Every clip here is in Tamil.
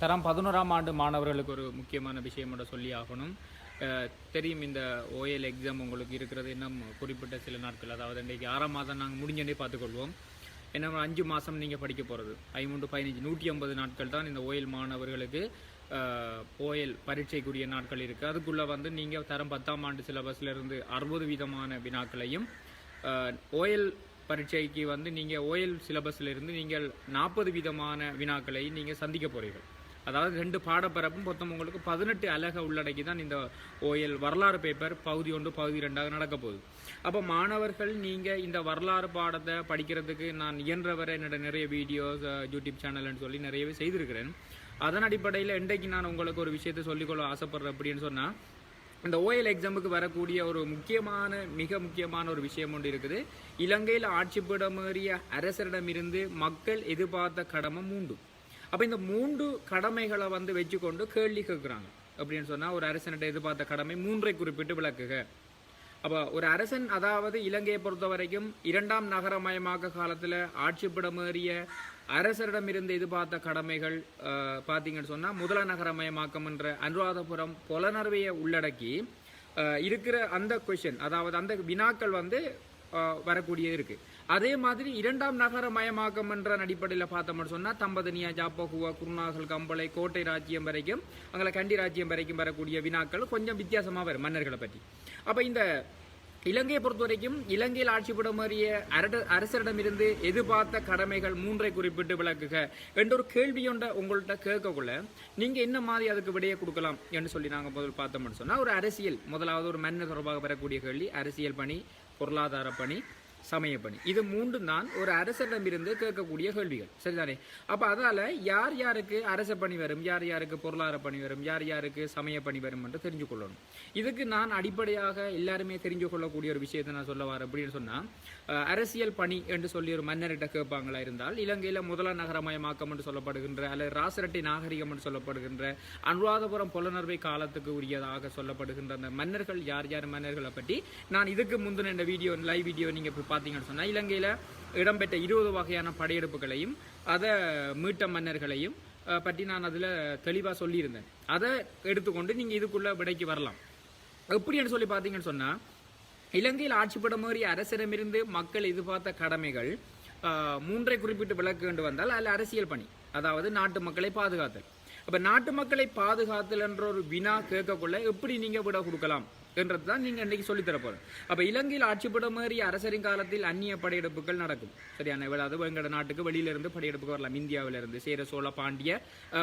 தரம் பதினோராம் ஆண்டு மாணவர்களுக்கு ஒரு முக்கியமான விஷயம் கூட சொல்லி ஆகணும். தெரியும் இந்த ஓஎல் எக்ஸாம் உங்களுக்கு இருக்கிறது இன்னும் குறிப்பிட்ட சில நாட்கள். அதாவது இன்றைக்கு ஆறாம் மாதம் நாங்கள் முடிஞ்சோடனே பார்த்துக்கொள்வோம். என்ன அஞ்சு மாதம் நீங்கள் படிக்க போகிறது ஐமூன்று பதினஞ்சு நூற்றி ஐம்பது நாட்கள் தான் இந்த ஓஎல் மாணவர்களுக்கு ஓஎல் பரீட்சைக்குரிய நாட்கள் இருக்குது அதுக்குள்ளே வந்து நீங்கள் தரம் பத்தாம் ஆண்டு சிலபஸ்லேருந்து அறுபது விதமான வினாக்களையும் ஓஎல் பரீட்சைக்கு வந்து நீங்கள் ஓஎல் சிலபஸ்ல இருந்து நீங்கள் நாற்பது விதமான வினாக்களை நீங்கள் சந்திக்க போகிறீர்கள் அதாவது ரெண்டு பாடப்பரப்பும் மொத்தம் உங்களுக்கு பதினெட்டு அலக உள்ளடக்கி தான் இந்த ஓஎல் வரலாறு பேப்பர் பகுதி ஒன்று பகுதி ரெண்டாக நடக்க போகுது. அப்போ மாணவர்கள் நீங்கள் இந்த வரலாறு பாடத்தை படிக்கிறதுக்கு நான் இயன்றவரை என்னோட நிறைய வீடியோஸ் யூடியூப் சேனல்னு சொல்லி நிறையவே செய்திருக்கிறேன். அதன் அடிப்படையில் இன்றைக்கு நான் உங்களுக்கு ஒரு விஷயத்தை சொல்லிக்கொள்ள ஆசைப்படுறேன் அப்படின்னு சொன்னால் இந்த ஓஎல் எக்ஸாமுக்கு வரக்கூடிய ஒரு முக்கியமான மிக முக்கியமான ஒரு விஷயம் ஒன்று இருக்குது. இலங்கையில் ஆட்சிப்பிடமேறிய அரசரிடமிருந்து மக்கள் எதிர்பார்த்த கடமை மூன்று அப்போ இந்த மூன்று கடமைகளை வந்து வச்சுக்கொண்டு கேள்வி கேட்குறாங்க. அப்படின்னு சொன்னால் ஒரு அரசனிட்ட எதிர்பார்த்த கடமை மூன்றை குறிப்பிட்டு விளக்குக. அப்போ ஒரு அரசன் அதாவது இலங்கையை பொறுத்த வரைக்கும் இரண்டாம் நகரமயமாக்க காலத்தில் ஆட்சிப்பிடமேறிய அரசரிடமிருந்து எதிர்பார்த்த கடமைகள் பார்த்தீங்கன்னு சொன்னால் முதல நகரமயமாக்கம் என்ற அனுராதபுரம் புலனர்வையை உள்ளடக்கி இருக்கிற அந்த கொஷின் அதாவது அந்த வினாக்கள் வந்து வரக்கூடியது இருக்கு. அதே மாதிரி இரண்டாம் நகரமயமாக்கம் என்ற அடிப்படையில் பார்த்தோம்னு சொன்னால் தம்பதனியா ஜாப்பகுவா குருநாகல் கம்பளை கோட்டை ராஜ்யம் வரைக்கும் அங்கே கண்டி ராஜ்யம் வரைக்கும் வரக்கூடிய வினாக்கள் கொஞ்சம் வித்தியாசமாக வரும் மன்னர்களை பற்றி. அப்போ இந்த இலங்கையை பொறுத்த வரைக்கும் இலங்கையில் ஆட்சி புடமறிய அரட அரசரிடமிருந்து எதிர்பார்த்த கடமைகள் மூன்றை குறிப்பிட்டு விளக்குக. என்ற ஒரு கேள்வியொண்ட உங்கள்கிட்ட கேட்கக்குள்ள நீங்க என்ன மாதிரி அதுக்கு விடையை கொடுக்கலாம் என்று சொல்லி நாங்கள் முதல் பார்த்தோம்னு சொன்னால் ஒரு அரசியல். முதலாவது ஒரு மன்ன தொடர்பாக வரக்கூடிய கேள்வி அரசியல் பணி பொருளாதார பணி சமய பணி இது மூன்று தான் ஒரு அரசரிடமிருந்து கேட்கக்கூடிய கேள்விகள். சரிதானே? அப்போ அதால் யார் யாருக்கு அரச பணி வரும் யார் யாருக்கு பொருளாதார பணி வரும் யார் யாருக்கு சமய பணி வரும் என்று தெரிஞ்சு கொள்ளணும். இதுக்கு நான் அடிப்படையாக எல்லாருமே தெரிஞ்சு கொள்ளக்கூடிய ஒரு விஷயத்தை நான் சொல்ல வரேன் அப்படின்னு சொன்னால் அரசியல் பணி என்று சொல்லி ஒரு மன்னர்கிட்ட கேட்பாங்களா இருந்தால் இலங்கையில் முதல நகரமயமாக்கம் என்று சொல்லப்படுகின்ற அல்லது ராசரட்டை நாகரிகம் என்று சொல்லப்படுகின்ற அனுராதபுரம் புலனர்வை காலத்துக்கு உரியதாக சொல்லப்படுகின்ற அந்த மன்னர்கள் யார் யார் மன்னர்களை பற்றி நான் இதுக்கு முந்தின இந்த வீடியோ லைவ் வீடியோ நீங்கள் பார்த்தீங்கன்னு சொன்னால் இலங்கையில் இடம்பெற்ற இருபது வகையான படையெடுப்புகளையும் அதை மீட்ட மன்னர்களையும் பற்றி நான் அதில் தெளிவாக சொல்லியிருந்தேன். அதை எடுத்துக்கொண்டு நீங்கள் இதுக்குள்ளே விடைக்கு வரலாம். எப்படின்னு சொல்லி பார்த்தீங்கன்னு சொன்னால் இலங்கையில் ஆட்சிப்படமேறிய அரசிடமிருந்து மக்கள் எதிர்பார்த்த கடமைகள் மூன்றை குறிப்பிட்டு விளக்க கொண்டு வந்தால் அதில் அரசியல் பணி அதாவது நாட்டு மக்களை பாதுகாத்தல். அப்போ நாட்டு மக்களை பாதுகாத்தல் என்ற ஒரு வினா கேட்கக்குள்ள எப்படி நீங்கள் விட கொடுக்கலாம் என்றது தான் நீங்கள் இன்றைக்கி சொல்லித் அப்போ போறேன் இலங்கையில் ஆட்சிப்படமேறிய அரசரின் காலத்தில் அந்நிய படையெடுப்புகள் நடக்கும். சரியான அதாவது எங்களோட நாட்டுக்கு வெளியிலிருந்து படையெடுப்புக்கு வரலாம். இந்தியாவிலிருந்து சேர சோழ பாண்டிய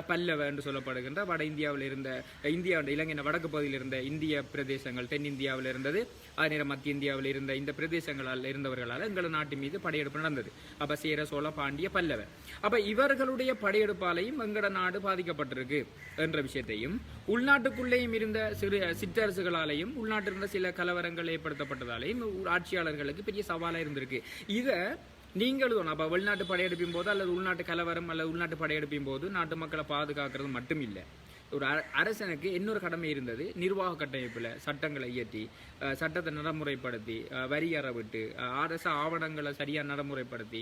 பல்லவ என்று சொல்லப்படுகின்ற வட இந்தியாவில் இருந்த இந்தியா இலங்கையின் வடக்கு பகுதியில் இருந்த இந்திய பிரதேசங்கள் தென்னிந்தியாவில் இருந்தது. அதே நேரம் மத்திய இந்தியாவில் இருந்த இந்த பிரதேசங்களால் இருந்தவர்களால் எங்கள் நாட்டு மீது படையெடுப்பு நடந்தது. அப்போ சேர சோழ பாண்டிய பல்லவ. அப்ப இவர்களுடைய படையெடுப்பாலையும் எங்கட நாடு பாதிக்கப்பட்டிருக்கு என்ற விஷயத்தையும் உள்நாட்டுக்குள்ளேயும் இருந்த சிறு சிற்றரசுகளாலேயும் உள்நாட்டில் இருந்த சில கலவரங்கள் ஏற்படுத்தப்பட்டதாலேயும் ஆட்சியாளர்களுக்கு பெரிய சவாலாக இருந்திருக்கு. இதை நீங்கள் அப்போ வெளிநாட்டு படையெடுப்பின் போது அல்லது உள்நாட்டு கலவரம் அல்லது உள்நாட்டு படையெடுப்பின் போது நாட்டு மக்களை பாதுகாக்கிறது மட்டும் இல்லை ஒரு அரசனுக்கு இன்னொரு கடமை இருந்தது. நிர்வாக கட்டமைப்பில் சட்டங்களை இயற்றி சட்டத்தை நடைமுறைப்படுத்தி வரி அறவிட்டு அரசு ஆவணங்களை சரியாக நடைமுறைப்படுத்தி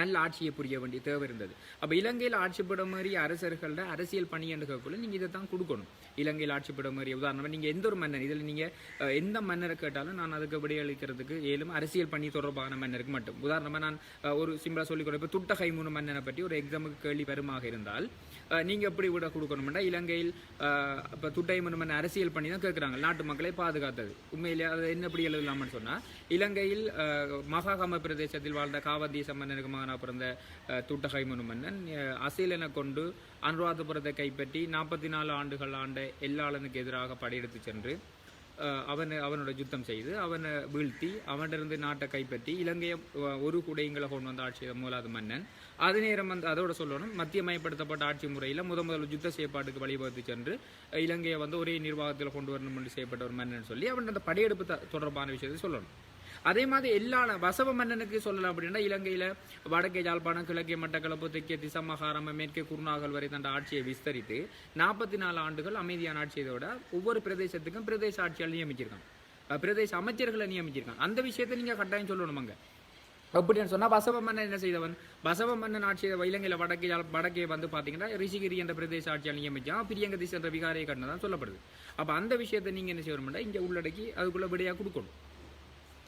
நல்ல ஆட்சியை புரிய வேண்டிய தேவை இருந்தது. அப்போ இலங்கையில் ஆட்சிப்பட மாதிரி அரசர்களோட அரசியல் பணி என்று நீங்கள் இதை தான் கொடுக்கணும். இலங்கையில் ஆட்சிப்பட மாதிரி உதாரணமாக நீங்கள் எந்த ஒரு மன்னர் இதில் நீங்கள் எந்த மன்னரை கேட்டாலும் நான் அதுக்கு விடையளிக்கிறதுக்கு ஏலும் அரசியல் பணி தொடர்பான மன்னருக்கு மட்டும். உதாரணமாக நான் ஒரு சிம்பிளாக சொல்லிக் கொடுப்பேன். இப்போ துட்டகை மூணு மன்னனை பற்றி ஒரு எக்ஸாமுக்கு கேள்வி வருமாக இருந்தால் நீங்கள் எப்படி விட கொடுக்கணும்னா இலங்கையில் இப்போ துட்டை மூணு அரசியல் பண்ணி தான் கேட்குறாங்க நாட்டு மக்களை பாதுகாத்தது. உண்மையிலே அது என்ன எப்படி எழுதலாம்னு சொன்னால் இலங்கையில் மகாகம பிரதேசத்தில் வாழ்ந்த காவதீச மன்னருக்கு மகனாக பிறந்த துட்டகை மனுமன்னன் அசீலனை கொண்டு அனுராதபுரத்தை கைப்பற்றி நாற்பத்தி நாலு ஆண்டுகள் ஆண்ட எல்லாளனுக்கு எதிராக படையெடுத்து சென்று அவனை அவனோட யுத்தம் செய்து அவனை வீழ்த்தி அவனிருந்து நாட்டை கைப்பற்றி இலங்கையை ஒரு குடையங்களை கொண்டு வந்த ஆட்சி மூலாவது மன்னன். அது நேரம் வந்து அதோட சொல்லணும் மத்திய மயப்படுத்தப்பட்ட ஆட்சி முறையில் முத முதல் யுத்த செயற்பாட்டுக்கு வழிவகுத்து சென்று இலங்கையை வந்து ஒரே நிர்வாகத்தில் கொண்டு வரணும் என்று செய்யப்பட்ட ஒரு மன்னன் சொல்லி அவன் அந்த படையெடுப்பு தொடர்பான விஷயத்தை சொல்லணும். அதே மாதிரி எல்லா வசவ மன்னனுக்கு சொல்லலாம் அப்படின்னா இலங்கையில வடக்கே யாழ்ப்பாணம் கிழக்கே மட்டக்களப்பு தெற்கே திசமகாரம் மேற்கே குருநாகல் வரை தண்ட ஆட்சியை விஸ்தரித்து நாற்பத்தி நாலு ஆண்டுகள் அமைதியான ஆட்சியதோட ஒவ்வொரு பிரதேசத்துக்கும் பிரதேச ஆட்சியால் நியமிச்சிருக்காங்க. பிரதேச அமைச்சர்களை நியமிச்சிருக்காங்க. அந்த விஷயத்தை நீங்க கட்டாயம் சொல்லணும் அங்க. அப்படின்னு சொன்னா பசவ மன்னன் என்ன செய்தவன்? பசவ மன்னன் ஆட்சி செய்த வடக்கே வடக்கே வந்து பாத்தீங்கன்னா ரிஷிகிரி என்ற பிரதேச ஆட்சியால் நியமிச்சான் பிரியங்கதிஸ் என்ற விகாரையை கட்டினதான் சொல்லப்படுது. அப்ப அந்த விஷயத்தை நீங்க என்ன செய்யணும்னா இங்க உள்ளடக்கி அதுக்குள்ள விடையா கொடுக்கணும்.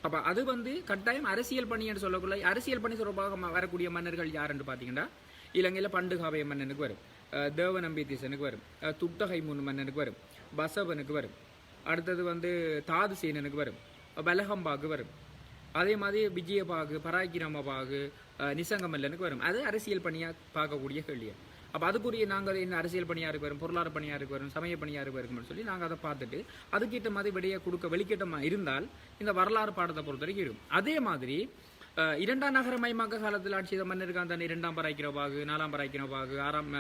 அப்போ அது வந்து கட்டாயம் அரசியல் பணி என்று சொல்லக்குள்ள அரசியல் பணி தொடர்பாக வரக்கூடிய மன்னர்கள் யாருன்னு பார்த்தீங்கன்னா இலங்கையில் பண்டுகாவய மன்னனுக்கு வரும். அஹ் தேவநம்பித்தீசனுக்கு வரும். அஹ் துட்டகை முன் மன்னனுக்கு வரும். பசவனுக்கு வரும். அடுத்தது வந்து தாதுசேனனுக்கு வரும். பலகம்பாக்கு வரும். அதே மாதிரி விஜயபாகு பராக்கிரமபாகு நிசங்கமல்லனுக்கு வரும். அது அரசியல் பணியாக பார்க்கக்கூடிய கேள்வியாக அப்போ அதுக்குரிய நாங்கள் என்ன அரசியல் பணியாருக்கு வரும் பொருளாதார பணியாருக்கு வரும் சமய பணியாருக்கு வரும்னு சொல்லி நாங்கள் அதை பார்த்துட்டு அதுக்கேற்ற மாதிரி விடையை கொடுக்க வெளிக்கேட்டமாக இருந்தால் இந்த வரலாறு பாடத்தை பொறுத்த வரைக்கும் இருக்கும். அதே மாதிரி இரண்டாம் இரண்டாம் நகரமயமாக்க காலத்தில் ஆட்சி செய்த மன்னருக்கு அந்த இரண்டாம் பராய்க்கிறவாகு நாலாம் பராய்க்கிறவாகு ஆறாம்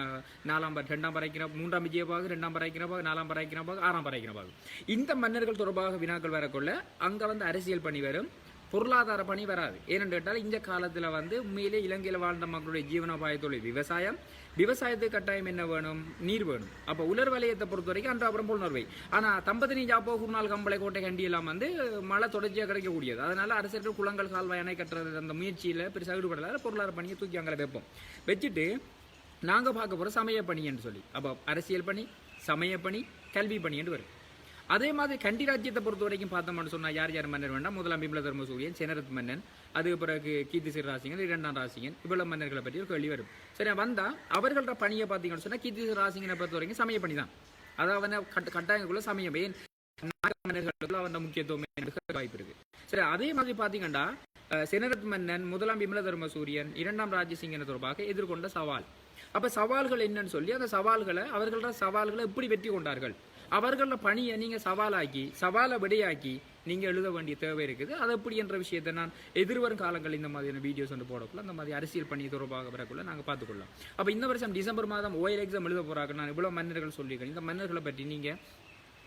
நாலாம் ரெண்டாம் பராய்க்கிற மூன்றாம் விஜயபாகு ரெண்டாம் பராய்க்கிறவாகு நாலாம் பராய்க்கிறவாகு ஆறாம் பராய்க்கிறவாகு இந்த மன்னர்கள் தொடர்பாக வினாக்கள் வரக்குள்ள அங்கே வந்து அரசியல் பணி வரும் பொருளாதார பணி வராது. ஏனென்று கேட்டால் இந்த காலத்தில் வந்து உண்மையிலே இலங்கையில் வாழ்ந்த மக்களுடைய ஜீவனோபாய தொழில் விவசாயம் விவசாயத்துக்கு கட்டாயம் என்ன வேணும்? நீர் வேணும். அப்போ உலர் வலயத்தை பொறுத்த வரைக்கும் அன்றாபுரம் புலனர்வை ஆனால் தம்பதினி ஜாப்போ குருநாள் கம்பளை கோட்டை கண்டி எல்லாம் வந்து மழை தொடர்ச்சியாக கிடைக்கக்கூடியது. அதனால அரசர்கள் குளங்கள் கால்வாய் அணை கட்டுறது அந்த முயற்சியில் பெருசாக ஈடுபடல. பொருளாதார பணியை தூக்கி அங்கே வைப்போம். வச்சுட்டு நாங்கள் பார்க்க போகிற சமய பணி என்று சொல்லி. அப்போ அரசியல் பணி சமய பணி கல்வி பணி என்று வரும். அதே மாதிரி கண்டி ராஜ்யத்தை பொறுத்த வரைக்கும் பார்த்தோம்னு சொன்னால் யார் யார் மன்னர் வேண்டாம் முதலாம் பிம்பல தர்மசூரியன் செனரத் மன்னன் அதுக்கு பிறகு கீர்த்தி சிறராசிங்கன் இரண்டாம் ராசிங்கன் இவ்வளவு மன்னர்களை பற்றி ஒரு கேள்வி வரும். சரி வந்தால் அவர்களோட பணியை பார்த்தீங்கன்னு சொன்னால் கீர்த்தி சிறராசிங்கனை பொறுத்த வரைக்கும் சமய பணி தான். அதாவது கட்ட கட்டாயங்களுக்குள்ள சமயம். ஏன்? மன்னர்களுக்குள்ள அவன் முக்கியத்துவம் வாய்ப்பு இருக்கு. சரி அதே மாதிரி பார்த்தீங்கன்னா செனரத் மன்னன் முதலாம் பிமல தர்மசூரியன் இரண்டாம் ராஜசிங்கனை தொடர்பாக எதிர்கொண்ட சவால். அப்ப சவால்கள் என்னன்னு சொல்லி அந்த சவால்களை அவர்களோட சவால்களை எப்படி வெற்றி கொண்டார்கள்? அவர்களில் பணியை நீங்கள் சவாலாக்கி சவாலை விடையாக்கி நீங்கள் எழுத வேண்டிய தேவை இருக்குது. அது எப்படி என்ற விஷயத்தை நான் எதிர்வரும் காலங்களில் இந்த மாதிரியான வீடியோஸ் வந்து போடக்குள்ள அந்த மாதிரி அரசியல் பணி தொடர்பாக வரக்குள்ள நாங்கள் பார்த்துக்கொள்ளலாம். அப்போ இந்த வருஷம் டிசம்பர் மாதம் ஓயல் எக்ஸாம் எழுத போகிறாங்க நான் இவ்வளோ மன்னர்கள் சொல்லியிருக்கேன். இந்த மன்னர்களை பற்றி நீங்கள்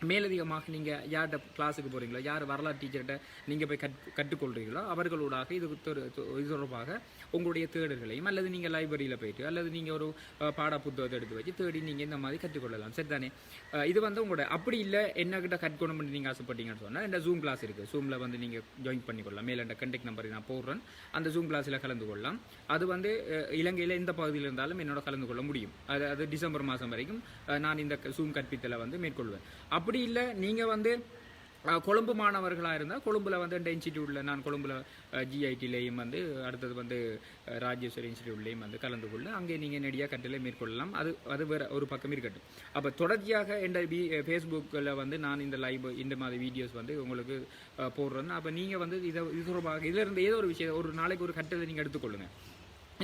மேலதிகமாக நீங்கள் யார்கிட்ட கிளாஸுக்கு போகிறீங்களோ யார் வரலாறு டீச்சர்கிட்ட நீங்கள் போய் கட் கற்றுக்கொள்கிறீங்களோ அவர்களோடாக இது இது தொடர்பாக உங்களுடைய தேடல்களையும் அல்லது நீங்கள் லைப்ரரியில் போயிட்டு அல்லது நீங்கள் ஒரு பாட புத்தகத்தை எடுத்து வச்சு தேடி நீங்கள் இந்த மாதிரி கற்றுக்கொள்ளலாம். சரி தானே? இது வந்து உங்களோட அப்படி இல்லை என்ன கிட்ட பண்ணி நீங்கள் ஆசைப்பட்டீங்கன்னு சொன்னால் இந்த ஜூம் கிளாஸ் இருக்குது ஜூமில் வந்து நீங்கள் ஜாயின் பண்ணிக்கொள்ளலாம். மேல இந்த கண்டெக்ட் நம்பர் நான் போடுறேன். அந்த ஜூம் கிளாஸில் கலந்து கொள்ளலாம். அது வந்து இலங்கையில் எந்த பகுதியில் இருந்தாலும் என்னோட கலந்து கொள்ள முடியும். அது அது டிசம்பர் மாதம் வரைக்கும் நான் இந்த ஜூம் கற்பித்தலை வந்து மேற்கொள்வேன். அப் அப்படி இல்லை. நீங்கள் வந்து கொழும்பு மாணவர்களாக இருந்தால் கொழும்பில் வந்து இந்த இன்ஸ்டிடியூட்டில் நான் கொழும்பில் ஜிஐடிலேயும் வந்து அடுத்தது வந்து ராஜேஸ்வரி இன்ஸ்டிடியூட்லேயும் வந்து கலந்து கொள்ள. அங்கே நீங்கள் நெடியாக கட்டளை மேற்கொள்ளலாம். அது அது வேறு ஒரு பக்கம் இருக்கட்டும். அப்போ தொடர்ச்சியாக எந்த பி ஃபேஸ்புக்கில் வந்து நான் இந்த லைவ் இந்த மாதிரி வீடியோஸ் வந்து உங்களுக்கு போடுறேன்னா. அப்போ நீங்கள் வந்து இதை இது தொடர்பாக இதில் இருந்து ஏதோ ஒரு விஷயம் ஒரு நாளைக்கு ஒரு கட்டளை நீங்கள் எடுத்துக்கொள்ளுங்கள்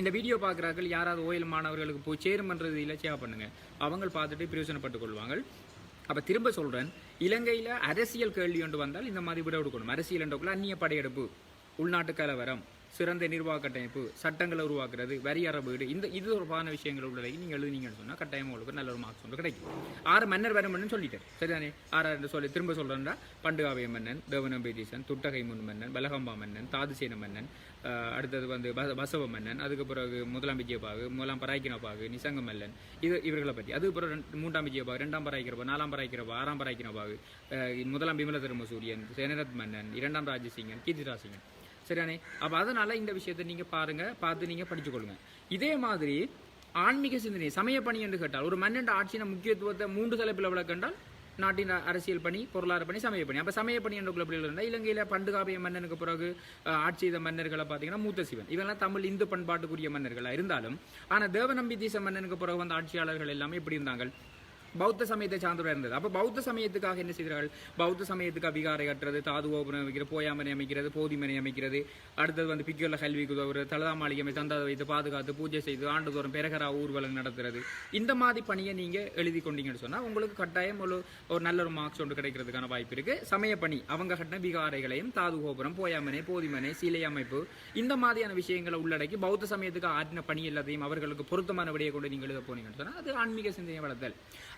இந்த வீடியோ பார்க்குறார்கள் யாராவது ஓயில் மாணவர்களுக்கு போய் சேருமன்றது இல்லை சேவ் பண்ணுங்கள் அவங்க பார்த்துட்டு பிரயோஜனப்பட்டுக் கொள்வாங்க அப்ப திரும்ப சொல்றேன் இலங்கையில் அரசியல் கேள்வி ஒன்று வந்தால் இந்த மாதிரி விட கொடுக்கணும். அரசியல் என்றக்குள்ள அந்நிய படையெடுப்பு உள்நாட்டு கலவரம். சிறந்த நிர்வாக கட்டமைப்பு சட்டங்களை உருவாக்குறது வரி அறவீடு இந்த இது தொடர்பான விஷயங்கள் உள்ளதை நீங்கள் எழுதுனீங்கன்னு சொன்னால் கட்டாயம் உங்களுக்கு நல்ல ஒரு மார்க்ஸ் உங்களுக்கு கிடைக்கும். ஆறு மன்னர் வரமன்னு சொல்லிட்டேன் சரிதானே? ஆறாறு சொல்லி திரும்ப சொல்கிறேன்னா பண்டுகாவிய மன்னன் தேவனம்பேதீசன் துட்டகை முன் மன்னன் பலகம்பா மன்னன் தாதுசேன மன்னன் அடுத்தது வந்து பச- பசவ மன்னன் அதுக்கு பிறகு முதலாம் விஜயபாகு முதலாம் பராய்க்கினபாகு நிசங்க மல்லன் இது இவர்களை பற்றி அதுக்கு பிறகு மூன்றாம் விஜயபாகு ரெண்டாம் பராய்க்கிறபா நாலாம் பராய்க்கிறபா ஆறாம் பராய்க்கிறபாகு முதலாம் பிமல திருமசூரியன் சேனரத் மன்னன் இரண்டாம் ராஜசிங்கன் கீர்த்திராசிங்கன். சரியானே? அப்போ அதனால் இந்த விஷயத்தை நீங்கள் பாருங்கள் பார்த்து நீங்கள் படிச்சுக்கொள்ளுங்க. இதே மாதிரி ஆன்மீக சிந்தனை சமய பணி என்று கேட்டால் ஒரு மன்னன் ஆட்சியின் முக்கியத்துவத்தை மூன்று தலைப்பில் விளக்கண்டால் நாட்டின் அரசியல் பணி பொருளாதார பணி சமய பணி. அப்போ சமய பணி என்ற குழப்பத்தில் இருந்தால் இலங்கையில் பண்டுகாபிய மன்னனுக்கு பிறகு ஆட்சி செய்த மன்னர்களை பார்த்தீங்கன்னா மூத்த சிவன். இவெல்லாம் தமிழ் இந்து பண்பாட்டுக்குரிய மன்னர்களாக இருந்தாலும் ஆனால் தேவநம்பி தீச மன்னனுக்கு பிறகு வந்த ஆட்சியாளர்கள் எல்லாமே எப்படி இருந்தாங்க பௌத்த சமயத்தை சார்ந்தவராக இருந்தது அப்போ பௌத்த சமயத்துக்காக என்ன செய்கிறார்கள்? பௌத்த சமயத்துக்கு விகாரை கட்டுறது தாது கோபுரம் அமைக்கிறது போயாமனை அமைக்கிறது போதிமனை அமைக்கிறது. அடுத்தது வந்து பிக்குள்ள கல்விக்கு உதவுறது தலதா மாளிகை அமைத்து வைத்து பாதுகாத்து பூஜை செய்து ஆண்டுதோறும் பெரகரா ஊர்வலம் நடத்துறது. இந்த மாதிரி பணியை நீங்கள் எழுதி கொண்டீங்கன்னு சொன்னால் உங்களுக்கு கட்டாயம் ஒரு ஒரு நல்ல ஒரு மார்க்ஸ் ஒன்று கிடைக்கிறதுக்கான வாய்ப்பு இருக்கு. சமய பணி அவங்க கட்டின விகாரைகளையும் தாது கோபுரம் போயாமனை போதிமனை சிலை அமைப்பு இந்த மாதிரியான விஷயங்களை உள்ளடக்கி பௌத்த சமயத்துக்கு ஆற்றின பணி எல்லாத்தையும் அவர்களுக்கு பொருத்தமான விடையை கொண்டு நீங்கள் எழுத போனீங்கன்னு சொன்னால் அது ஆன்மீக சிந்தனை வளர்த்தல்.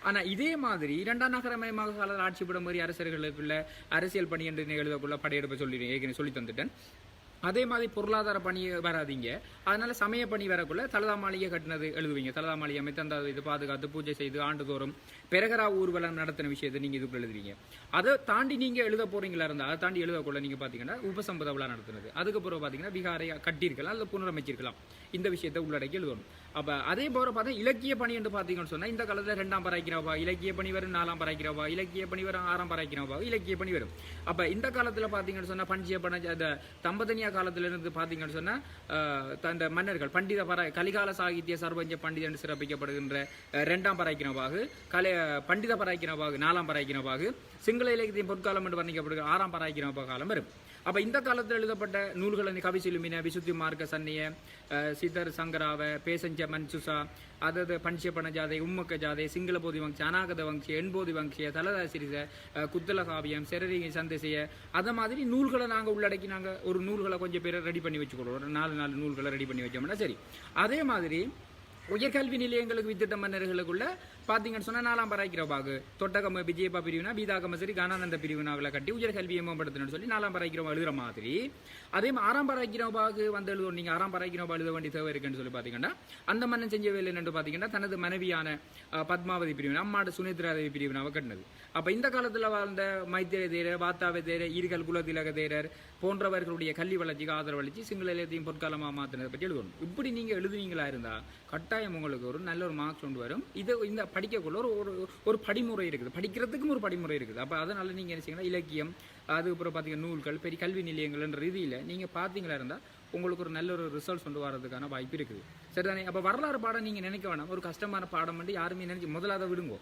ஆனால் இதே மாதிரி இரண்டாம் நகரமயமாக கால ஆட்சி படம் மாதிரி அரசர்களுக்குள்ள அரசியல் பணி என்று நிகழ்வுக்குள்ள எழுதக்குள்ள படையெடுப்பை சொல்லி ஏற்கனவே சொல்லி தந்துட்டேன். அதே மாதிரி பொருளாதார பணி வராதீங்க. அதனால சமய பணி வரக்குள்ள தலதா மாளிகை கட்டினது எழுதுவீங்க. தலதா மாளிகை அமைத்து அந்த இது பாதுகாத்து பூஜை செய்து ஆண்டுதோறும் பெரகரா ஊர்வலம் நடத்தின விஷயத்தை நீங்கள் இதுக்குள்ள எழுதுவீங்க. அதை தாண்டி நீங்கள் எழுத போறீங்களா இருந்தால் அதை தாண்டி எழுதக்குள்ள நீங்கள் பார்த்தீங்கன்னா உபசம்பத விழா நடத்துனது. அதுக்கப்புறம் பார்த்தீங்கன்னா விகாரை கட்டியிருக்கலாம் அல்லது புனரமைச்சிருக்கலாம். இந்த விஷயத்தை உள்ளடக்கி எழுதணும். அப்போ அதே போல பார்த்தா இலக்கிய பணி என்று பார்த்தீங்கன்னு சொன்னால் இந்த காலத்தில் ரெண்டாம் பராய்க்கிறவா இலக்கிய பணி வரும் நாலாம் பராய்க்கிறவா இலக்கிய பணி வரும் ஆறாம் பராய்க்கிறவா இலக்கிய பணி வரும். அப்போ இந்த காலத்தில் பார்த்தீங்கன்னு சொன்னால் பஞ்சிய பண அந்த தம்பதனியா காலத்தில் இருந்து பாத்தீங்கன்னு சொன்னா அந்த மன்னர்கள் பண்டித பர கலிகால சாகித்ய சர்வஞ்ச பண்டிதன் என்று சிறப்பிக்கப்படுகின்ற ரெண்டாம் இரண்டாம் கலை பண்டித பராய்க்கினவாகு நாலாம் பராய்க்கினவாகு சிங்கள இலக்கியத்தின் பொற்காலம் என்று வர்ணிக்கப்படுகிற ஆறாம் பராய்க்கிறவா காலம் வரும். அப்ப இந்த காலத்தில் எழுதப்பட்ட நூல்கள் கவி சிலுமின விசுத்தி மார்க்க சன்னிய சிதர் சங்கராவ பேசஞ்ச மன்சுசா அதது பஞ்ச பணஜாதை உம்மக்க ஜாதை சிங்கள போதி வங்சி அநாகத வங்சி எண்போதி வங்சிய தலதாசிரிச குத்தல காவியம் செரரி சந்தசிய அத மாதிரி நூல்களை நாங்கள் உள்ளடக்கி நாங்கள் ஒரு நூல்களை கொஞ்சம் பேரை ரெடி பண்ணி வச்சுக்கொள்வோம் ஒரு நாலு நாலு நூல்களை ரெடி பண்ணி வச்சோம்னா சரி. அதே மாதிரி உயர்கல்வி நிலையங்களுக்கு வித்திட்ட மன்னர்களுக்குள்ள பார்த்தீங்கன்னு சொன்னால் நாலாம் பராய்க்கிற பாகு தொட்டகம விஜயபா பிரிவினா பீதாகம சரி கானானந்த பிரிவினாவில் கட்டி உயர்கல்வியை மேம்படுத்தணும்னு சொல்லி நாலாம் பராய்க்கிற எழுதுற மாதிரி. அதே மாதிரி ஆறாம் பராய்க்கிற பாகு வந்து எழுதுவோம். நீங்கள் ஆறாம் பராய்க்கிற எழுத வேண்டிய தேவை இருக்குன்னு சொல்லி பார்த்தீங்கன்னா அந்த மன்னன் செஞ்ச வேலை என்னன்னு பார்த்தீங்கன்னா தனது மனைவியான பத்மாவதி பிரிவினா அம்மாடு சுனித்ராதேவி பிரிவினாவை கட்டினது. அப்போ இந்த காலத்தில் வாழ்ந்த மைத்திரை தேரர் வாத்தாவை தேரர் ஈர்கள் குலதிலக தேரர் போன்றவர்களுடைய கல்வி வளர்ச்சிக்கு ஆதரவு அளிச்சு சிங்கள இலத்தையும் பொற்காலமாக மாற்றினதை பற்றி எழுதணும் இப்படி நீங்கள் எழுதுவீங்களா இருந்தால் கட்டாயம் உங்களுக்கு ஒரு நல்ல ஒரு மார்க்ஸ் கொண்டு வரும். இது இந்த படிக்கக்குள்ள ஒரு ஒரு ஒரு படிமுறை இருக்குது. படிக்கிறதுக்கும் ஒரு படிமுறை இருக்குது. அப்போ அதனால் நீங்கள் என்ன இலக்கியம் அதுக்கப்புறம் பார்த்தீங்கன்னா நூல்கள் பெரிய கல்வி நிலையங்கள்ன்ற ரீதியில் நீங்கள் பார்த்தீங்களா இருந்தால் உங்களுக்கு ஒரு நல்ல ஒரு ரிசல்ட்ஸ் கொண்டு வரதுக்கான வாய்ப்பு இருக்குது. சரிதானே? அப்போ வரலாறு பாடம் நீங்கள் நினைக்க வேணாம். ஒரு கஷ்டமான பாடம் வந்து யாருமே நினைச்சு முதலாக விடுங்கோ.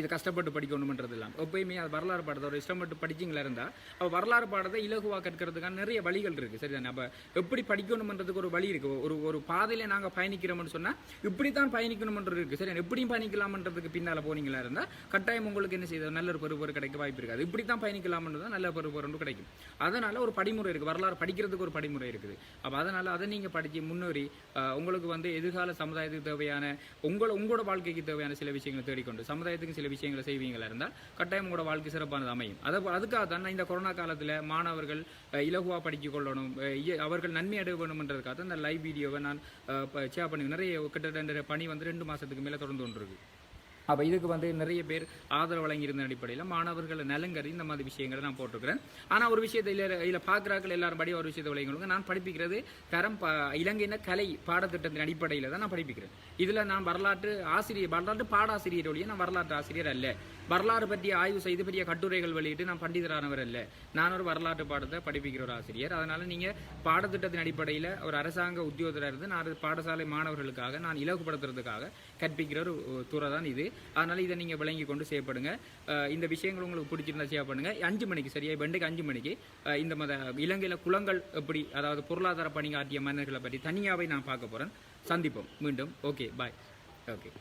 இது கஷ்டப்பட்டு படிக்கணுமன்றது இல்லாமல் எப்பயுமே அது வரலாறு பாடத்தை ஒரு இஷ்டப்பட்டு படிச்சிங்களா இருந்தால் அப்போ வரலாறு பாடத்தை இலகுவாக கற்கிறதுக்கான நிறைய வழிகள் இருக்குது சரிதானே? அப்போ எப்படி படிக்கணுமன்றதுக்கு ஒரு வழி இருக்குது ஒரு ஒரு பாதையில் நாங்கள் பயணிக்கிறோம்னு சொன்னால் இப்படி தான் பயணிக்கணுமன்றது இருக்குது சரி எப்படியும் பயணிக்கலாமன்றதுக்கு பின்னால் போனீங்களா இருந்தால் கட்டாயம் உங்களுக்கு என்ன செய்யுது? நல்ல ஒரு பெருபொரு கிடைக்க வாய்ப்பு இருக்காது. இப்படி தான் பயணிக்கலாம்னு தான் நல்ல பெருபொருண்டு கிடைக்கும். அதனால ஒரு படிமுறை இருக்குது வரலாறு படிக்கிறதுக்கு ஒரு படிமுறை இருக்குது. அப்போ அதனால அதை நீங்கள் படித்து முன்னேறி உங்களுக்கு வந்து எதிர்கால சமுதாயத்துக்கு தேவையான உங்களோட உங்களோட வாழ்க்கைக்கு தேவையான சில விஷயங்களை தேடிக்கொண்டு சமுதாயத்துக்கு சில விஷயங்களை செய்வீங்களா இருந்தால் கட்டாயம் உங்களோட வாழ்க்கை சிறப்பானது அமையும். அதை அதுக்காக தான் இந்த கொரோனா காலத்தில் மாணவர்கள் இலகுவாக இலகுவா கொள்ளணும் அவர்கள் நன்மை அடைய வேணும்ன்றதுக்காக தான் இந்த லைவ் வீடியோவை நான் ஷேர் பண்ணி நிறைய கிட்டத்தட்ட பணி வந்து ரெண்டு மாசத்துக்கு மேலே தொடர்ந்து கொண்டிருக்கு. அப்போ இதுக்கு வந்து நிறைய பேர் ஆதரவு வழங்கியிருந்த அடிப்படையில் மாணவர்கள் நலங்கரி இந்த மாதிரி விஷயங்களை நான் போட்டிருக்கிறேன். ஆனால் ஒரு விஷயத்தை இல்லை இதில் பார்க்குறாக்கள் எல்லாரும் படி ஒரு விஷயத்தை விளையாடுங்க நான் படிப்பிக்கிறது தரம் ப இலங்கையின கலை பாடத்திட்டத்தின் அடிப்படையில் தான் நான் படிப்பிக்கிறேன். இதில் நான் வரலாற்று ஆசிரியர் வரலாற்று பாடாசிரியர் ஒழிய நான் வரலாற்று ஆசிரியர் அல்ல. வரலாறு பற்றி ஆய்வு செய்து பெரிய கட்டுரைகள் வெளியிட்டு நான் பண்டிதரானவர் அல்ல. நான் ஒரு வரலாற்று பாடத்தை படிப்பிக்கிற ஒரு ஆசிரியர். அதனால் நீங்கள் பாடத்திட்டத்தின் அடிப்படையில் ஒரு அரசாங்க உத்தியோகத்தராக இருந்து நான் அது பாடசாலை மாணவர்களுக்காக நான் இலகுபடுத்துறதுக்காக கற்பிக்கிற ஒரு துறை தான் இது. அதனால் இதை நீங்கள் விளங்கி கொண்டு செய்யப்படுங்க இந்த விஷயங்கள் உங்களுக்கு பிடிச்சிருந்தா செய்ய பண்ணுங்க. அஞ்சு மணிக்கு சரியா? பெண்டுக்கு அஞ்சு மணிக்கு இந்த மத இலங்கையில் குளங்கள் எப்படி அதாவது பொருளாதார பணியாற்றிய மன்னர்களை பற்றி தனியாகவே நான் பார்க்க போகிறேன் சந்திப்போம். மீண்டும். Okay bye okay